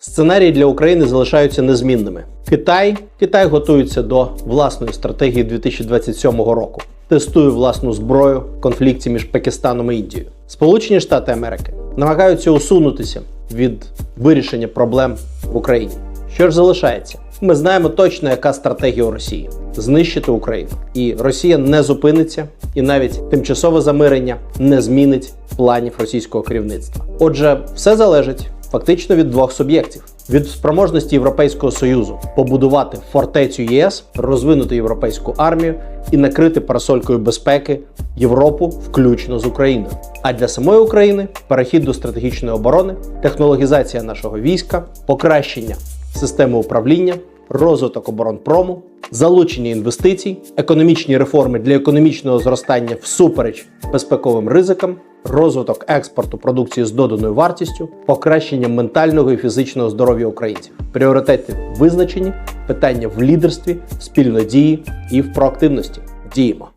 Сценарії для України залишаються незмінними. Китай Китай готується до власної стратегії 2027 року. Тестує власну зброю в конфлікті між Пакистаном і Індією. Сполучені Штати Америки намагаються усунутися від вирішення проблем в Україні. Що ж залишається? Ми знаємо точно, яка стратегія у Росії знищити Україну. І Росія не зупиниться, і навіть тимчасове замирення не змінить планів російського керівництва. Отже, все залежить фактично від двох суб'єктів: від спроможності Європейського союзу побудувати фортецю ЄС, розвинути європейську армію і накрити парасолькою безпеки Європу, включно з Україною. А для самої України перехід до стратегічної оборони, технологізація нашого війська, покращення системи управління, розвиток оборонпрому, залучення інвестицій, економічні реформи для економічного зростання всупереч безпековим ризикам, розвиток експорту продукції з доданою вартістю, покращення ментального і фізичного здоров'я українців. Пріоритети визначені, питання в лідерстві, спільної дії і в проактивності. Діємо.